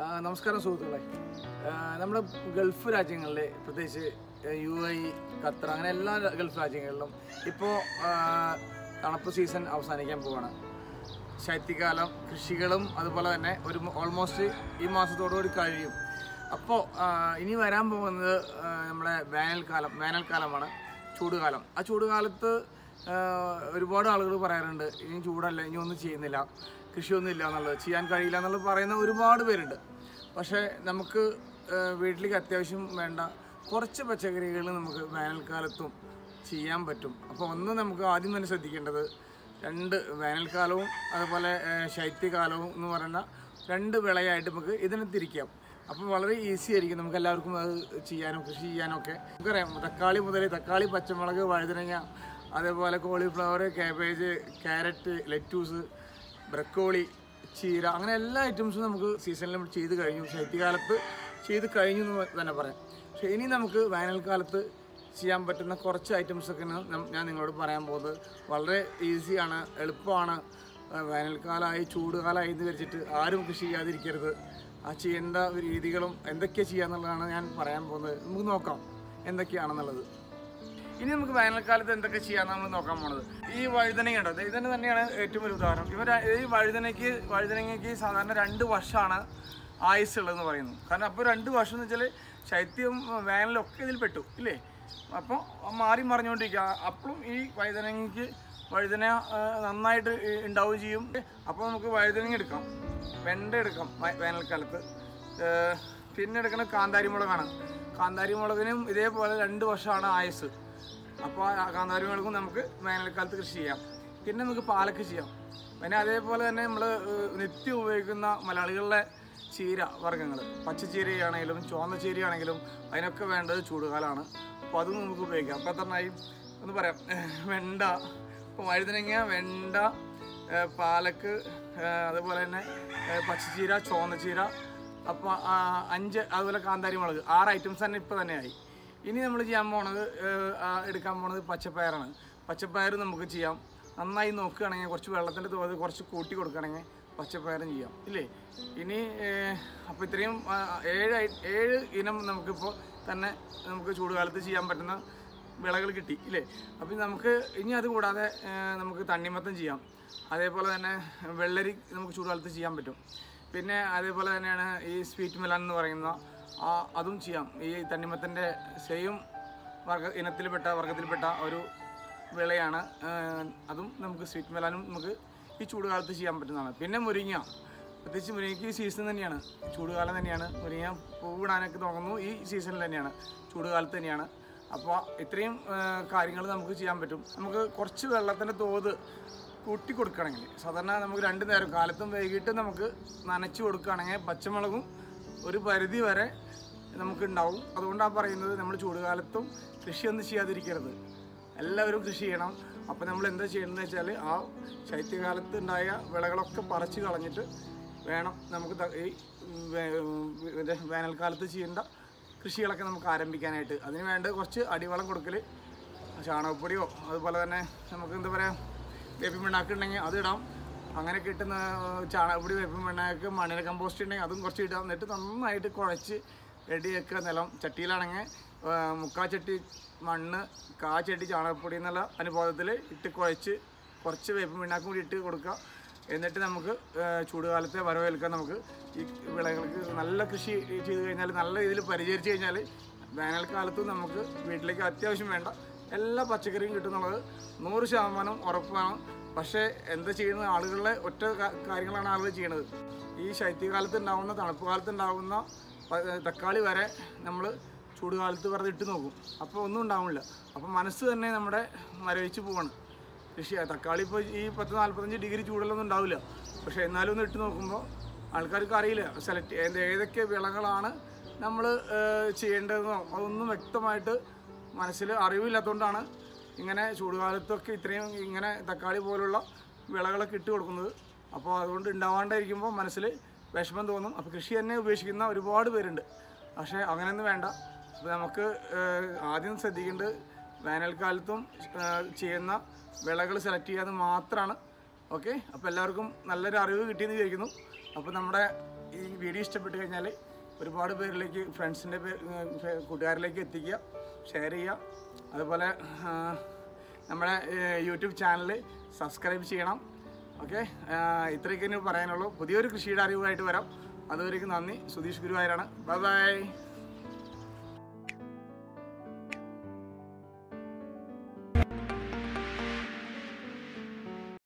നമസ്കാരം സുഹൃത്തുക്കളെ. നമ്മുടെ ഗൾഫ് രാജ്യങ്ങളിലെ പ്രത്യേകിച്ച് യു എ ഖത്തർ അങ്ങനെ എല്ലാ ഗൾഫ് രാജ്യങ്ങളിലും ഇപ്പോൾ തണുപ്പ് സീസൺ അവസാനിക്കാൻ പോവാണ്. ശൈത്യകാലം കൃഷികളും അതുപോലെ തന്നെ ഒരു ഓൾമോസ്റ്റ് ഈ മാസത്തോടുകൂടി കഴിയും. അപ്പോൾ ഇനി വരാൻ പോകുന്നത് നമ്മുടെ വേനൽക്കാലം വേനൽക്കാലമാണ് ചൂടുകാലം. ആ ചൂടുകാലത്ത് ഒരുപാട് ആളുകൾ പറയാറുണ്ട് ഇനി ചൂടല്ല ഇനി ഒന്നും ചെയ്യുന്നില്ല. കൃഷിയൊന്നും ഇല്ല എന്നുള്ളത് ചെയ്യാൻ കഴിയില്ല എന്നുള്ളത് പറയുന്ന ഒരുപാട് പേരുണ്ട്. പക്ഷേ നമുക്ക് വീട്ടിലേക്ക് അത്യാവശ്യം വേണ്ട കുറച്ച് പച്ചക്കറികൾ നമുക്ക് വേനൽക്കാലത്തും ചെയ്യാൻ പറ്റും. അപ്പോൾ ഒന്ന് നമുക്ക് ആദ്യം തന്നെ ശ്രദ്ധിക്കേണ്ടത് രണ്ട് വേനൽക്കാലവും അതുപോലെ ശൈത്യകാലവും എന്ന് പറയുന്ന രണ്ട് വിളയായിട്ട് നമുക്ക് ഇതിനെ തിരിക്കാം. അപ്പോൾ വളരെ ഈസി ആയിരിക്കും നമുക്ക് എല്ലാവർക്കും അത് ചെയ്യാനും കൃഷി ചെയ്യാനും ഒക്കെ നമുക്കറിയാം തക്കാളി മുതൽ തക്കാളി പച്ചമുളക് വഴുതനങ്ങ അതേപോലെ cauliflower cabbage carrot lettuce broccoli ചീര അങ്ങനെ എല്ലാ ഐറ്റംസും നമുക്ക് സീസണിൽ നമ്മൾ ചെയ്ത് കഴിഞ്ഞു. ശൈത്യകാലത്ത് ചെയ്ത് കഴിഞ്ഞു എന്ന് തന്നെ പറയാം. പക്ഷേ ഇനി നമുക്ക് വേനൽക്കാലത്ത് ചെയ്യാൻ പറ്റുന്ന കുറച്ച് ഐറ്റംസൊക്കെ ഞാൻ നിങ്ങളോട് പറയാൻ പോകുന്നത്. വളരെ ഈസിയാണ് എളുപ്പമാണ്. വേനൽക്കാലമായി ചൂടുകാലമായി എന്ന് വെച്ചിട്ട് ആരും കൃഷി ചെയ്യാതിരിക്കരുത്. ആ ചെയ്യേണ്ട രീതികളും എന്തൊക്കെ ചെയ്യാന്നുള്ളതാണ് ഞാൻ പറയാൻ പോകുന്നത്. നമുക്ക് നോക്കാം എന്തൊക്കെയാണെന്നുള്ളത്. ഇനി നമുക്ക് വേനൽക്കാലത്ത് എന്തൊക്കെ ചെയ്യാന്ന് നമ്മൾ നോക്കാൻ പോണത്. ഈ വഴുതനങ്ങ ഉണ്ടോ? ഇതന്നെ തന്നെയാണ് ഏറ്റവും വലിയ ഉദാഹരണം. ഇവർ ഈ വഴുതനയ്ക്ക് വഴുതനങ്ങയ്ക്ക് സാധാരണ രണ്ട് വർഷമാണ് ആയുസ് ഉള്ളതെന്ന് പറയുന്നു. കാരണം അപ്പോൾ രണ്ട് വർഷം എന്ന് വെച്ചാൽ ശൈത്യം വേനലൊക്കെ ഇതിൽ പെട്ടു ഇല്ലേ? അപ്പോൾ മാറി മറിഞ്ഞുകൊണ്ടിരിക്കുക അപ്പോഴും ഈ വഴുതനങ്ങയ്ക്ക് വഴുതന നന്നായിട്ട് ഉണ്ടാവുകയും ചെയ്യും. അപ്പോൾ നമുക്ക് വഴുതനങ്ങ എടുക്കാം. വെണ്ട എടുക്കാം വേനൽക്കാലത്ത് പിന്നെ എടുക്കുന്നത് കാന്താരി മുളകാണ് കാന്താരി മുളകിനും ഇതേപോലെ രണ്ട് വർഷമാണ് ആയുസ് അപ്പോൾ ആ കാന്താരി മുളകും നമുക്ക് വേനൽക്കാലത്ത് കൃഷി ചെയ്യാം. പിന്നെ നമുക്ക് പാലക്ക് ചെയ്യാം. പിന്നെ അതേപോലെ തന്നെ നമ്മൾ നിത്യം ഉപയോഗിക്കുന്ന മലയാളികളുടെ ചീര വർഗങ്ങൾ പച്ചച്ചീരയാണെങ്കിലും ചുവന്ന ചീരയാണെങ്കിലും അതിനൊക്കെ വേണ്ടത് ചൂടുകാലമാണ് അപ്പോൾ അതും നമുക്ക് ഉപയോഗിക്കാം. അപ്പോൾ എത്രണ്ണായി ഒന്ന് പറയാം. വെണ്ട ഇപ്പോൾ വഴുതനങ്ങ വെണ്ട പാലക്ക് അതുപോലെ തന്നെ പച്ചച്ചീര ചുവന്ന ചീര അപ്പോൾ അഞ്ച് അതുപോലെ കാന്താരി മുളക് ആറ് ഐറ്റംസ് തന്നെ ഇപ്പോൾ തന്നെയായി ഇനി നമ്മൾ ചെയ്യാൻ പോണത് എടുക്കാൻ പോണത് പച്ചപ്പയറാണ്. പച്ചപ്പയർ നമുക്ക് ചെയ്യാം. നന്നായി നോക്കുകയാണെങ്കിൽ കുറച്ച് വെള്ളത്തിന്റെ തോത് കുറച്ച് കൂട്ടി കൊടുക്കുകയാണെങ്കിൽ പച്ചപ്പയറും ചെയ്യാം. ഇല്ലേ? ഇനി അപ്പോൾ ഇത്രയും ഏഴ് ഏഴ് ഇനം നമുക്കിപ്പോൾ തന്നെ നമുക്ക് ചൂടുകാലത്ത് ചെയ്യാൻ പറ്റുന്ന വിളകൾ കിട്ടി. ഇല്ലേ? അപ്പം നമുക്ക് ഇനി അത് കൂടാതെ നമുക്ക് തണ്ണിമത്തം ചെയ്യാം. അതേപോലെ തന്നെ വെള്ളരി നമുക്ക് ചൂടുകാലത്ത് ചെയ്യാൻ പറ്റും. പിന്നെ അതേപോലെ തന്നെയാണ് ഈ സ്വീറ്റ് മെലാൻ എന്ന് പറയുന്ന അതും ചെയ്യാം. ഈ തണ്ണിമത്തന്റെ സെയിം വർഗ ഇനത്തിൽപ്പെട്ട വർഗത്തിൽപ്പെട്ട ഒരു വിളയാണ്. അതും നമുക്ക് സ്വീറ്റ് മെലാനും നമുക്ക് ഈ ചൂടുകാലത്ത് ചെയ്യാൻ പറ്റുന്നതാണ്. പിന്നെ മുരിങ്ങ. പ്രത്യേകിച്ച് മുരിങ്ങയ്ക്ക് ഈ സീസൺ തന്നെയാണ്. ചൂടുകാലം തന്നെയാണ്. മുരിങ്ങ പൂവിടാനൊക്കെ തോന്നുന്നു ഈ സീസണിൽ തന്നെയാണ്. ചൂടുകാലത്ത് തന്നെയാണ്. അപ്പോൾ ഇത്രയും കാര്യങ്ങൾ നമുക്ക് ചെയ്യാൻ പറ്റും. നമുക്ക് കുറച്ച് വെള്ളത്തിന്റെ തോത് കൂട്ടി കൊടുക്കുകയാണെങ്കിൽ സാധാരണ നമുക്ക് രണ്ട് നേരം കാലത്തും വൈകിട്ടും നമുക്ക് നനച്ച് കൊടുക്കുകയാണെങ്കിൽ പച്ചമുളകും ഒരു പരിധി വരെ നമുക്ക് ഉണ്ടാവും അതുകൊണ്ടാണ് പറയുന്നത് നമ്മൾ ചൂടുകാലത്തും കൃഷിയൊന്നും ചെയ്യാതിരിക്കരുത്. എല്ലാവരും കൃഷി ചെയ്യണം. അപ്പോൾ നമ്മൾ എന്താ ചെയ്യണമെന്ന് വെച്ചാൽ ആ ശൈത്യകാലത്ത് ഉണ്ടായ വിളകളൊക്കെ പറിച്ച് കളഞ്ഞിട്ട് വേണം നമുക്ക് ഈ വേനൽക്കാലത്ത് ചെയ്യേണ്ട കൃഷികളൊക്കെ നമുക്ക് ആരംഭിക്കാനായിട്ട്. അതിന് വേണ്ട കുറച്ച് അടിവളം കൊടുക്കൽ ചാണകപ്പൊടിയോ അതുപോലെ തന്നെ നമുക്ക് എന്താ പറയുക വേപ്പിൻ അതിടാം ഇടാം. അങ്ങനെ കിട്ടുന്ന ചാണകപ്പൊടി വേപ്പം വെണ്ണയൊക്കെ മണ്ണിര കമ്പോസ്റ്റ് ഉണ്ടെങ്കിൽ അതും കുറച്ച് ഇടാം. എന്നിട്ട് നന്നായിട്ട് കുഴച്ച് റെഡിയാക്കുക നിലം. ചട്ടിയിലാണെങ്കിൽ മുക്കാ ചട്ടി മണ്ണ് കാ ചട്ടി ചാണകപ്പൊടി എന്നുള്ള അനുഭവത്തിൽ ഇട്ട് കുഴച്ച് കുറച്ച് വേപ്പം വെണ്ണാക്കും കൂടി ഇട്ട് കൊടുക്കുക. എന്നിട്ട് നമുക്ക് ചൂടുകാലത്തെ വരവേൽക്കാൻ നമുക്ക് ഈ വിളകൾക്ക് നല്ല കൃഷി ചെയ്ത് കഴിഞ്ഞാൽ നല്ല രീതിയിൽ പരിചരിച്ച് കഴിഞ്ഞാൽ വേനൽക്കാലത്തും നമുക്ക് വീട്ടിലേക്ക് അത്യാവശ്യം വേണ്ട എല്ലാ പച്ചക്കറിയും കിട്ടുന്നുള്ളത് നൂറ് ശതമാനം ഉറപ്പാണ്. പക്ഷേ എന്ത് ചെയ്യുന്നത്? ആളുകളുടെ ഒറ്റ കാര്യങ്ങളാണ് ആളുകൾ ചെയ്യുന്നത്. ഈ ശൈത്യകാലത്ത് ഉണ്ടാകുന്ന തണുപ്പ് കാലത്ത് തക്കാളി വരെ നമ്മൾ ചൂടുകാലത്ത് വെറുതെ ഇട്ട് നോക്കും. അപ്പോൾ ഒന്നും ഉണ്ടാവില്ല അപ്പോൾ മനസ്സ് തന്നെ നമ്മുടെ മരവിച്ച് പോവാണ്. കൃഷി തക്കാളി ഇപ്പോൾ ഈ പത്ത് നാൽപ്പത്തഞ്ച് ഡിഗ്രി ചൂടിലൊന്നും ഉണ്ടാവില്ല. പക്ഷേ എന്നാലും ഒന്ന് ഇട്ട് നോക്കുമ്പോൾ ആൾക്കാർക്ക് അറിയില്ല. സെലക്ട് ഏതൊക്കെ വിളകളാണ് നമ്മൾ ചെയ്യേണ്ടതെന്നോ അതൊന്നും വ്യക്തമായിട്ട് മനസ്സിൽ അറിവില്ലാത്തതുകൊണ്ടാണ് ഇങ്ങനെ ചൂടുകാലത്തൊക്കെ ഇത്രയും ഇങ്ങനെ തക്കാളി പോലുള്ള വിളകളൊക്കെ ഇട്ട് കൊടുക്കുന്നത്. അപ്പോൾ അതുകൊണ്ട് ഉണ്ടാവാണ്ടായിരിക്കുമ്പോൾ മനസ്സിൽ വിഷമം തോന്നും. അപ്പോൾ കൃഷി തന്നെ ഉപേക്ഷിക്കുന്ന ഒരുപാട് പേരുണ്ട്. പക്ഷേ അങ്ങനെയൊന്നും വേണ്ട. അപ്പോൾ നമുക്ക് ആദ്യം ശ്രദ്ധിക്കേണ്ടത് വേനൽക്കാലത്തും ചെയ്യുന്ന വിളകൾ സെലക്ട് ചെയ്യാതെ മാത്രമാണ്. ഓക്കെ? അപ്പോൾ എല്ലാവർക്കും നല്ലൊരു അറിവ് കിട്ടിയെന്ന് വിചാരിക്കുന്നു. അപ്പോൾ നമ്മുടെ ഈ വീഡിയോ ഇഷ്ടപ്പെട്ട് കഴിഞ്ഞാൽ ഒരുപാട് പേരിലേക്ക് ഫ്രണ്ട്സിന്റെ പേര് കൂട്ടുകാരിലേക്ക് എത്തിക്കുക ഷെയർ ചെയ്യുക. അതുപോലെ നമ്മുടെ യൂട്യൂബ് ചാനൽ സബ്സ്ക്രൈബ് ചെയ്യണം. ഓക്കെ? ഇത്രയൊക്കെ പറയാനുള്ളൂ. പുതിയൊരു കൃഷിയുടെ അറിവുമായിട്ട് വരാം. അതുവരേക്കും നന്ദി. സുധീഷ് ഗുരുവായൂരാണ്. Bye bye.